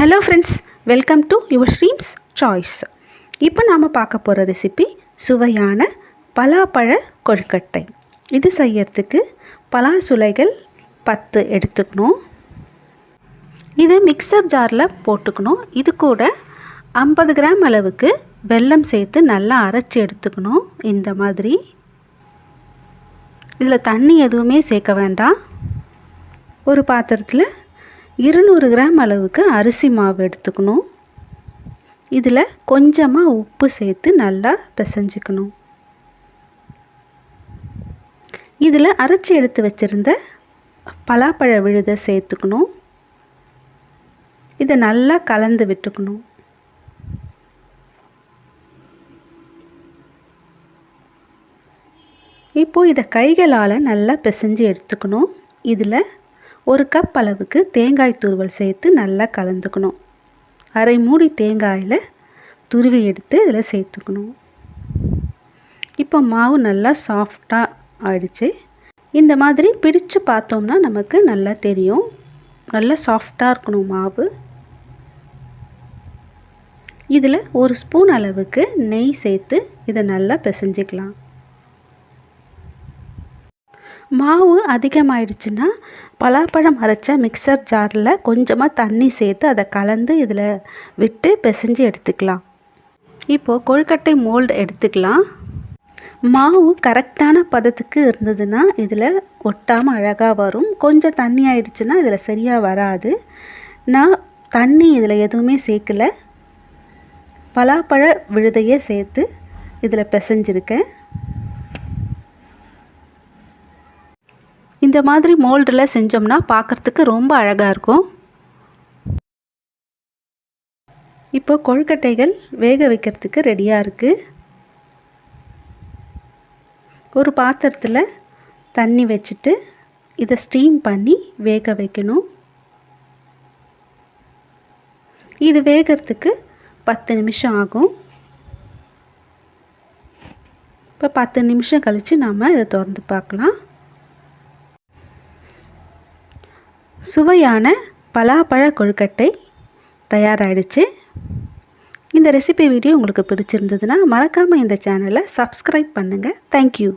Hello friends welcome to your streams choice இப்போ நாம் பார்க்க போகிற ரெசிபி சுவையான பலாப்பழ கொழுக்கட்டை. இது செய்யறதுக்கு பலாசுளைகள் பத்து எடுத்துக்கணும். இது மிக்சர் ஜாரில் போட்டுக்கணும். இது கூட ஐம்பது கிராம் அளவுக்கு வெல்லம் சேர்த்து நல்லா அரைச்சி எடுத்துக்கணும். இந்த மாதிரி. இதில் தண்ணி எதுவுமே சேர்க்க வேண்டாம். ஒரு பாத்திரத்தில் இருநூறு கிராம் அளவுக்கு அரிசி மாவு எடுத்துக்கணும். இதில் கொஞ்சமாக உப்பு சேர்த்து நல்லா பிசைஞ்சிக்கணும். இதில் அரைச்சி எடுத்து வச்சுருந்த பலாப்பழ விழுதை சேர்த்துக்கணும். இதை நல்லா கலந்து விட்டுக்கணும். இப்போது இதை கைகளால் நல்லா பிசைஞ்சு எடுத்துக்கணும். இதில் ஒரு கப் அளவுக்கு தேங்காய் துருவல் சேர்த்து நல்லா கலந்துக்கணும். அரை மூடி தேங்காயில் துருவி எடுத்து இதில் சேர்த்துக்கணும். இப்போ மாவு நல்லா சாஃப்டாக ஆயிடுச்சு. இந்த மாதிரி பிடிச்சு பார்த்தோம்னா நமக்கு நல்லா தெரியும். நல்லா சாஃப்டாக இருக்கணும் மாவு. இதில் ஒரு ஸ்பூன் அளவுக்கு நெய் சேர்த்து இதை நல்லா பிசைஞ்சிக்கலாம். மாவு அதிகமாயிடுச்சுன்னா பலாப்பழம் அரைச்ச மிக்சர் ஜாரில் கொஞ்சமாக தண்ணி சேர்த்து அதை கலந்து இதில் விட்டு பிசைஞ்சு எடுத்துக்கலாம். இப்போது கொழுக்கட்டை மோல்டு எடுத்துக்கலாம். மாவு கரெக்டான பதத்துக்கு இருந்ததுன்னா இதில் ஒட்டாமல் அழகாக வரும். கொஞ்சம் தண்ணி ஆயிடுச்சுன்னா இதில் சரியாக வராது. நான் தண்ணி இதில் எதுவுமே சேர்க்கலை. பலாப்பழ விழுதையே சேர்த்து இதில் பிசைஞ்சிருக்கேன். இந்த மாதிரி மோல்டில் செஞ்சோம்னா பார்க்குறதுக்கு ரொம்ப அழகாக இருக்கும். இப்போ கொழுக்கட்டைகள் வேக வைக்கிறதுக்கு ரெடியாக இருக்குது ஒரு பாத்திரத்தில் தண்ணி வச்சுட்டு இதை ஸ்டீம் பண்ணி வேக வைக்கணும். இது வேகிறதுக்கு பத்து நிமிஷம் ஆகும். இப்போ பத்து நிமிஷம் கழித்து நாம் இதை திறந்து பார்க்கலாம் சுவையான பலாப்பழ கொழுக்கட்டை தயாராகிடுச்சு இந்த ரெசிபி வீடியோ உங்களுக்கு பிடிச்சிருந்ததுன்னா மறக்காமல் இந்த சேனலை சப்ஸ்கிரைப் பண்ணுங்கள் தேங்க்யூ